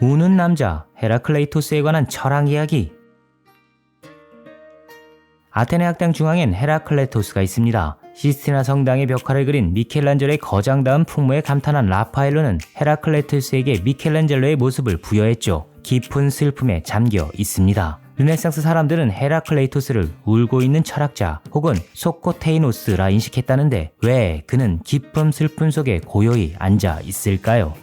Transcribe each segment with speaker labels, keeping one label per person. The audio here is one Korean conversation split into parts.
Speaker 1: 우는 남자 헤라클레이토스에 관한 철학 이야기 아테네 학당 중앙엔 헤라클레토스가 있습니다. 시스티나 성당의 벽화를 그린 미켈란젤로의 거장다운 풍모에 감탄한 라파엘로는 헤라클레토스에게 미켈란젤로의 모습을 부여했죠. 깊은 슬픔에 잠겨 있습니다. 르네상스 사람들은 헤라클레이토스를 울고 있는 철학자 혹은 소코테이노스라 인식했다는데 왜 그는 깊은 슬픔 속에 고요히 앉아 있을까요?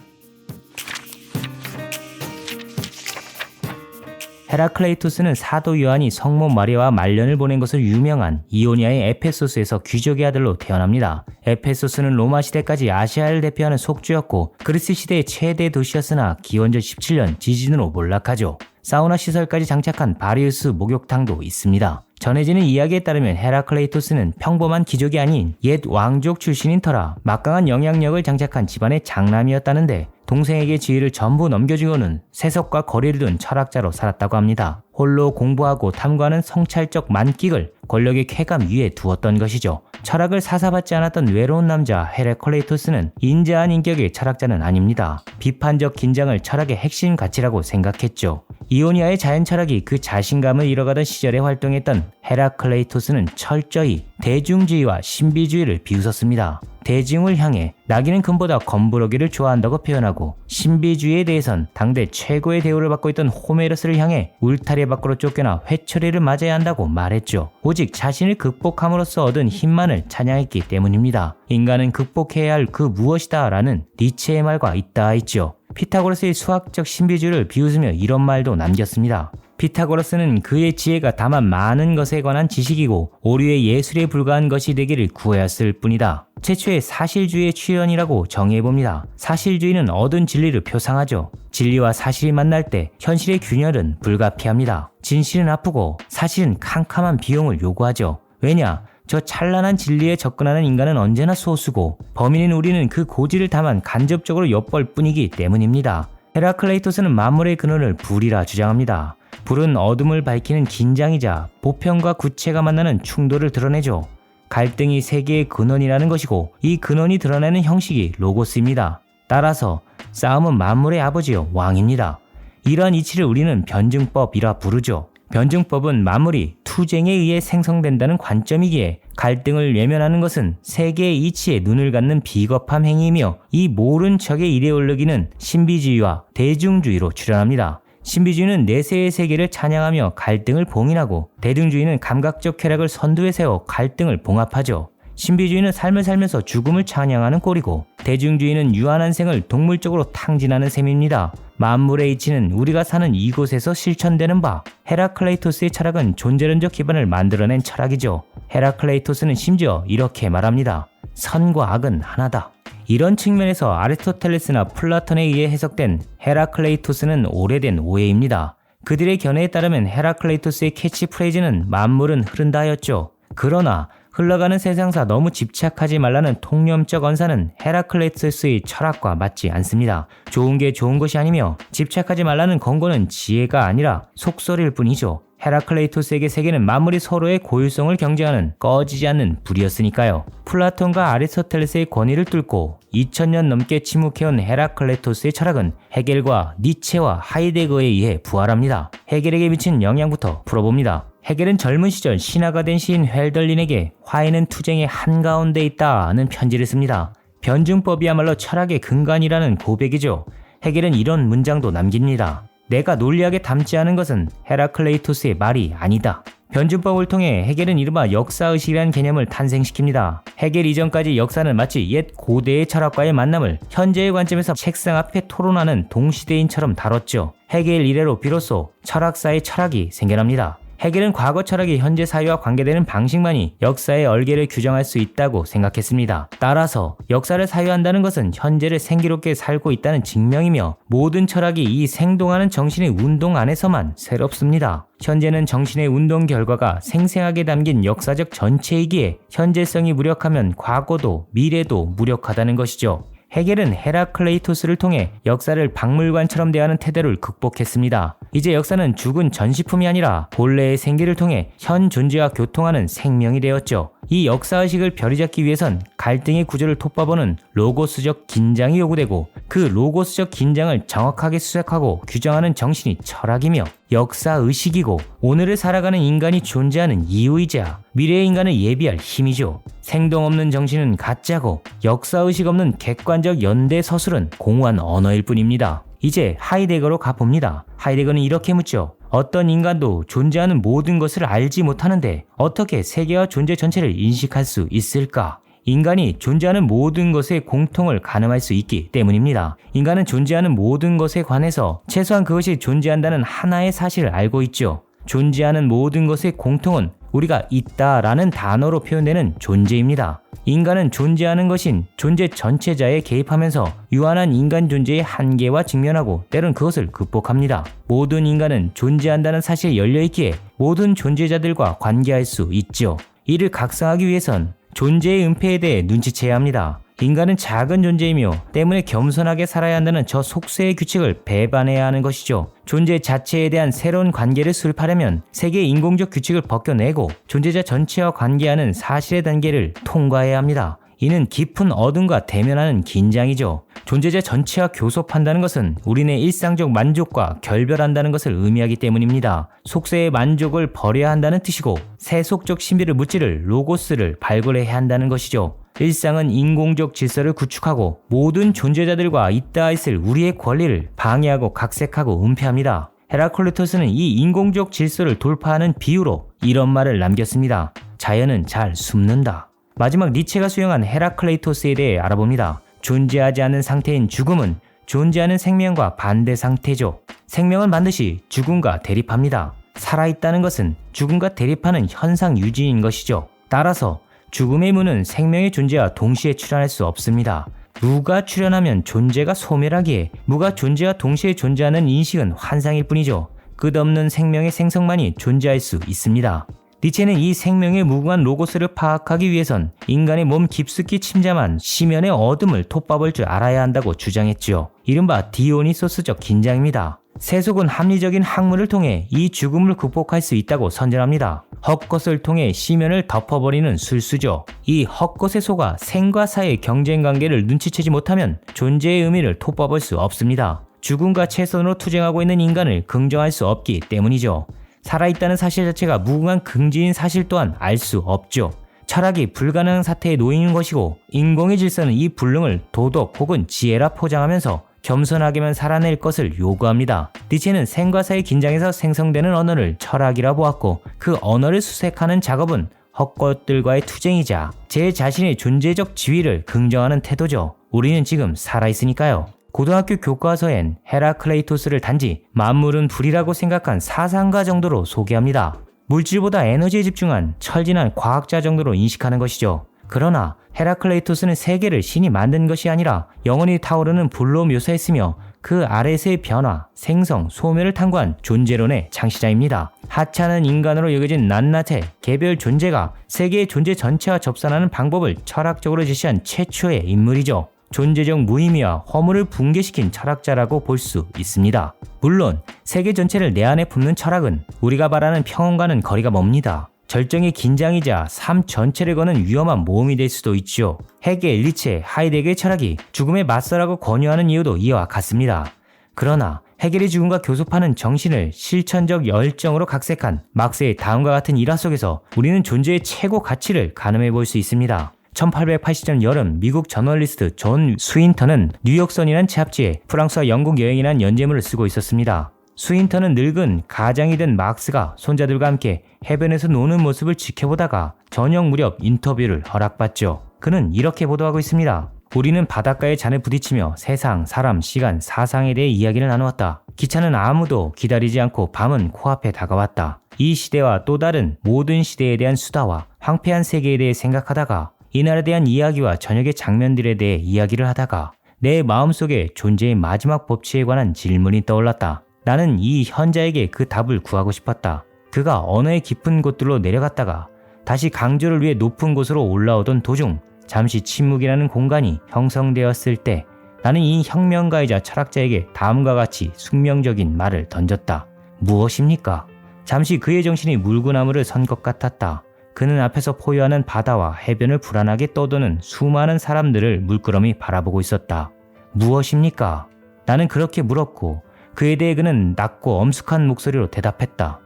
Speaker 1: 헤라클레이토스는 사도 요한이 성모 마리아와 말년을 보낸 것으로 유명한 이오니아의 에페소스에서 귀족의 아들로 태어납니다. 에페소스는 로마 시대까지 아시아를 대표하는 속주였고 그리스 시대의 최대 도시였으나 기원전 17년 지진으로 몰락하죠. 사우나 시설까지 장착한 바리우스 목욕탕도 있습니다. 전해지는 이야기에 따르면 헤라클레이토스는 평범한 귀족이 아닌 옛 왕족 출신인 터라 막강한 영향력을 장착한 집안의 장남이었다는데 동생에게 지위를 전부 넘겨주고는 세속과 거리를 둔 철학자로 살았다고 합니다. 홀로 공부하고 탐구하는 성찰적 만끽을 권력의 쾌감 위에 두었던 것이죠. 철학을 사사받지 않았던 외로운 남자 헤레콜레이토스는 인자한 인격의 철학자는 아닙니다. 비판적 긴장을 철학의 핵심 가치라고 생각했죠. 이오니아의 자연 철학이 그 자신감을 잃어가던 시절에 활동했던 헤라클레이토스는 철저히 대중주의와 신비주의를 비웃었습니다. 대중을 향해 나귀는 금보다 검부러기를 좋아한다고 표현하고 신비주의에 대해선 당대 최고의 대우를 받고 있던 호메로스를 향해 울타리 밖으로 쫓겨나 회초리를 맞아야 한다고 말했죠. 오직 자신을 극복함으로써 얻은 힘만을 찬양했기 때문입니다. 인간은 극복해야 할 그 무엇이다 라는 니체의 말과 있다 있죠. 피타고라스의 수학적 신비주의를 비웃으며 이런 말도 남겼습니다. 피타고라스는 그의 지혜가 다만 많은 것에 관한 지식이고 오류의 예술에 불과한 것이 되기를 구하였을 뿐이다. 최초의 사실주의의 출현이라고 정의해봅니다. 사실주의는 얻은 진리를 표상하죠. 진리와 사실이 만날 때 현실의 균열은 불가피합니다. 진실은 아프고 사실은 캄캄한 비용을 요구하죠. 왜냐? 저 찬란한 진리에 접근하는 인간은 언제나 소수고 범인인 우리는 그 고지를 다만 간접적으로 엿볼 뿐이기 때문입니다. 헤라클레이토스는 만물의 근원을 불이라 주장합니다. 불은 어둠을 밝히는 긴장이자 보편과 구체가 만나는 충돌을 드러내죠. 갈등이 세계의 근원이라는 것이고 이 근원이 드러내는 형식이 로고스입니다. 따라서 싸움은 만물의 아버지요 왕입니다. 이러한 이치를 우리는 변증법이라 부르죠. 변증법은 만물이 투쟁에 의해 생성된다는 관점이기에 갈등을 외면하는 것은 세계의 이치에 눈을 갖는 비겁함 행위이며 이 모른 척의 이데올로기는 신비주의와 대중주의로 출현합니다. 신비주의는 내세의 세계를 찬양하며 갈등을 봉인하고 대중주의는 감각적 쾌락을 선두에 세워 갈등을 봉합하죠. 신비주의는 삶을 살면서 죽음을 찬양하는 꼴이고 대중주의는 유한한 생을 동물적으로 탕진하는 셈입니다. 만물의 이치는 우리가 사는 이곳에서 실천되는 바 헤라클레이토스의 철학은 존재론적 기반을 만들어낸 철학이죠. 헤라클레이토스는 심지어 이렇게 말합니다. 선과 악은 하나다. 이런 측면에서 아리스토텔레스나 플라톤에 의해 해석된 헤라클레이토스는 오래된 오해입니다. 그들의 견해에 따르면 헤라클레이토스의 캐치프레이즈는 만물은 흐른다였죠. 그러나 흘러가는 세상사 너무 집착하지 말라는 통념적 언사는 헤라클레이토스의 철학과 맞지 않습니다. 좋은 게 좋은 것이 아니며 집착하지 말라는 권고는 지혜가 아니라 속설일 뿐이죠. 헤라클레이토스에게 세계는 만물이 서로의 고유성을 경쟁하는 꺼지지 않는 불이었으니까요. 플라톤과 아리스토텔레스의 권위를 뚫고 2000년 넘게 침묵해온 헤라클레토스의 철학은 헤겔과 니체와 하이데거에 의해 부활합니다. 헤겔에게 미친 영향부터 풀어봅니다. 헤겔은 젊은 시절 신하가 된 시인 헬덜린에게 화해는 투쟁의 한가운데 있다는 편지를 씁니다. 변증법이야말로 철학의 근간이라는 고백이죠. 헤겔은 이런 문장도 남깁니다. 내가 논리하게 담지 않은 것은 헤라클레이토스의 말이 아니다. 변증법을 통해 헤겔은 이른바 역사의식이라는 개념을 탄생시킵니다. 헤겔 이전까지 역사는 마치 옛 고대의 철학과의 만남을 현재의 관점에서 책상 앞에 토론하는 동시대인처럼 다뤘죠. 헤겔 이래로 비로소 철학사의 철학이 생겨납니다. 헤겔은 과거 철학이 현재 사회와 관계되는 방식만이 역사의 얼개를 규정할 수 있다고 생각했습니다. 따라서 역사를 사유한다는 것은 현재를 생기롭게 살고 있다는 증명이며 모든 철학이 이 생동하는 정신의 운동 안에서만 새롭습니다. 현재는 정신의 운동 결과가 생생하게 담긴 역사적 전체이기에 현재성이 무력하면 과거도 미래도 무력하다는 것이죠. 헤겔은 헤라클레이토스를 통해 역사를 박물관처럼 대하는 태도를 극복했습니다. 이제 역사는 죽은 전시품이 아니라 본래의 생기를 통해 현 존재와 교통하는 생명이 되었죠. 이 역사의식을 벼리잡기 위해선 갈등의 구조를 톱바보는 로고스적 긴장이 요구되고 그 로고스적 긴장을 정확하게 수색하고 규정하는 정신이 철학이며 역사의식이고 오늘을 살아가는 인간이 존재하는 이유이자 미래의 인간을 예비할 힘이죠. 생동 없는 정신은 가짜고 역사의식 없는 객관적 연대 서술은 공허한 언어일 뿐입니다. 이제 하이데거로 가봅니다. 하이데거는 이렇게 묻죠. 어떤 인간도 존재하는 모든 것을 알지 못하는데 어떻게 세계와 존재 전체를 인식할 수 있을까? 인간이 존재하는 모든 것의 공통을 가늠할 수 있기 때문입니다. 인간은 존재하는 모든 것에 관해서 최소한 그것이 존재한다는 하나의 사실을 알고 있죠. 존재하는 모든 것의 공통은 우리가 있다라는 단어로 표현되는 존재입니다. 인간은 존재하는 것인 존재 전체자에 개입하면서 유한한 인간 존재의 한계와 직면하고 때론 그것을 극복합니다. 모든 인간은 존재한다는 사실에 열려있기에 모든 존재자들과 관계할 수 있죠. 이를 각성하기 위해선 존재의 은폐에 대해 눈치채야 합니다. 인간은 작은 존재이며 때문에 겸손하게 살아야 한다는 저 속세의 규칙을 배반해야 하는 것이죠. 존재 자체에 대한 새로운 관계를 수립하려면 세계의 인공적 규칙을 벗겨내고 존재자 전체와 관계하는 사실의 단계를 통과해야 합니다. 이는 깊은 어둠과 대면하는 긴장이죠. 존재자 전체와 교섭한다는 것은 우리네 일상적 만족과 결별한다는 것을 의미하기 때문입니다. 속세의 만족을 버려야 한다는 뜻이고 세속적 신비를 묻지를 로고스를 발굴해야 한다는 것이죠. 일상은 인공적 질서를 구축하고 모든 존재자들과 있다 있을 우리의 권리를 방해하고 각색하고 은폐합니다. 헤라클리토스는 이 인공적 질서를 돌파하는 비유로 이런 말을 남겼습니다. 자연은 잘 숨는다. 마지막 니체가 수용한 헤라클레이토스에 대해 알아봅니다. 존재하지 않는 상태인 죽음은 존재하는 생명과 반대 상태죠. 생명은 반드시 죽음과 대립합니다. 살아있다는 것은 죽음과 대립하는 현상 유지인 것이죠. 따라서 죽음의 문은 생명의 존재와 동시에 출현할 수 없습니다. 무가 출현하면 존재가 소멸하기에 무가 존재와 동시에 존재하는 인식은 환상일 뿐이죠. 끝없는 생명의 생성만이 존재할 수 있습니다. 니체는 이 생명의 무궁한 로고스를 파악하기 위해선 인간의 몸 깊숙이 침잠한 시면의 어둠을 톱밥을 줄 알아야 한다고 주장했지요. 이른바 디오니소스적 긴장입니다. 세속은 합리적인 학문을 통해 이 죽음을 극복할 수 있다고 선전합니다. 헛것을 통해 시면을 덮어버리는 술수죠. 이 헛것에 속아 생과 사의 경쟁 관계를 눈치채지 못하면 존재의 의미를 톱밥을 수 없습니다. 죽음과 최선으로 투쟁하고 있는 인간을 긍정할 수 없기 때문이죠. 살아있다는 사실 자체가 무궁한 긍지인 사실 또한 알 수 없죠. 철학이 불가능한 사태에 놓이는 것이고 인공의 질서는 이 불능을 도덕 혹은 지혜라 포장하면서 겸손하게만 살아낼 것을 요구합니다. 니체는 생과 사의 긴장에서 생성되는 언어를 철학이라 보았고 그 언어를 수색하는 작업은 헛것들과의 투쟁이자 제 자신의 존재적 지위를 긍정하는 태도죠. 우리는 지금 살아있으니까요. 고등학교 교과서엔 헤라클레이토스를 단지 만물은 불이라고 생각한 사상가 정도로 소개합니다. 물질보다 에너지에 집중한 철진한 과학자 정도로 인식하는 것이죠. 그러나 헤라클레이토스는 세계를 신이 만든 것이 아니라 영원히 타오르는 불로 묘사했으며 그 아래서의 변화, 생성, 소멸을 탐구한 존재론의 창시자입니다. 하찮은 인간으로 여겨진 낱낱의 개별 존재가 세계의 존재 전체와 접선하는 방법을 철학적으로 제시한 최초의 인물이죠. 존재적 무의미와 허물을 붕괴시킨 철학자라고 볼 수 있습니다. 물론 세계 전체를 내 안에 품는 철학은 우리가 바라는 평온과는 거리가 멉니다. 절정의 긴장이자 삶 전체를 거는 위험한 모험이 될 수도 있죠. 헤겔, 리체, 하이데게의 철학이 죽음에 맞서라고 권유하는 이유도 이와 같습니다. 그러나 헤겔이 죽음과 교섭하는 정신을 실천적 열정으로 각색한 막스의 다음과 같은 일화 속에서 우리는 존재의 최고 가치를 가늠해 볼 수 있습니다. 1880년 여름 미국 저널리스트 존 스윈턴은 뉴욕선이란 잡지에 프랑스와 영국 여행이란 연재물을 쓰고 있었습니다. 스윈턴은 늙은 가장이 된 막스가 손자들과 함께 해변에서 노는 모습을 지켜보다가 저녁 무렵 인터뷰를 허락받죠. 그는 이렇게 보도하고 있습니다. 우리는 바닷가에 잔을 부딪히며 세상, 사람, 시간, 사상에 대해 이야기를 나누었다. 기차는 아무도 기다리지 않고 밤은 코앞에 다가왔다. 이 시대와 또 다른 모든 시대에 대한 수다와 황폐한 세계에 대해 생각하다가 이날에 대한 이야기와 저녁의 장면들에 대해 이야기를 하다가 내 마음속에 존재의 마지막 법칙에 관한 질문이 떠올랐다. 나는 이 현자에게 그 답을 구하고 싶었다. 그가 언어의 깊은 곳들로 내려갔다가 다시 강조를 위해 높은 곳으로 올라오던 도중 잠시 침묵이라는 공간이 형성되었을 때 나는 이 혁명가이자 철학자에게 다음과 같이 숙명적인 말을 던졌다. 무엇입니까? 잠시 그의 정신이 물구나무를 선 것 같았다. 그는 앞에서 포효하는 바다와 해변을 불안하게 떠도는 수많은 사람들을 물끄러미 바라보고 있었다. 무엇입니까? 나는 그렇게 물었고 그에 대해 그는 낮고 엄숙한 목소리로 대답했다.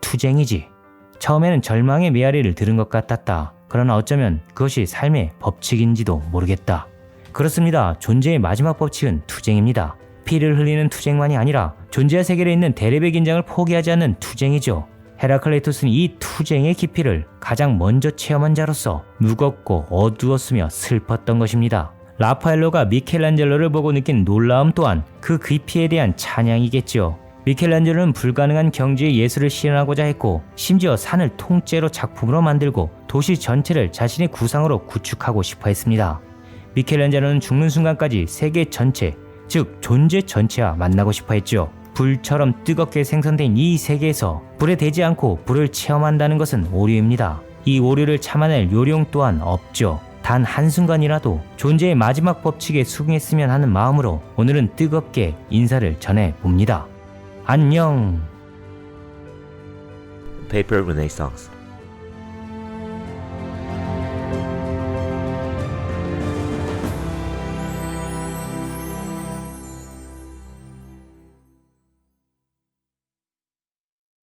Speaker 1: 투쟁이지. 처음에는 절망의 메아리를 들은 것 같았다. 그러나 어쩌면 그것이 삶의 법칙인지도 모르겠다. 그렇습니다. 존재의 마지막 법칙은 투쟁입니다. 피를 흘리는 투쟁만이 아니라 존재와 세계에 있는 대립의 긴장을 포기하지 않는 투쟁이죠. 헤라클레이토스는 이 투쟁의 깊이를 가장 먼저 체험한 자로서 무겁고 어두웠으며 슬펐던 것입니다. 라파엘로가 미켈란젤로를 보고 느낀 놀라움 또한 그 깊이에 대한 찬양이겠죠. 미켈란젤로는 불가능한 경지의 예술을 실현하고자 했고 심지어 산을 통째로 작품으로 만들고 도시 전체를 자신의 구상으로 구축하고 싶어 했습니다. 미켈란젤로는 죽는 순간까지 세계 전체, 즉 존재 전체와 만나고 싶어 했죠. 불처럼 뜨겁게 생성된 이 세계에서 불에 대지 않고 불을 체험한다는 것은 오류입니다. 이 오류를 참아낼 요령 또한 없죠. 단 한순간이라도 존재의 마지막 법칙에 수긍했으면 하는 마음으로 오늘은 뜨겁게 인사를 전해 봅니다. 안녕.
Speaker 2: Paper Renaissance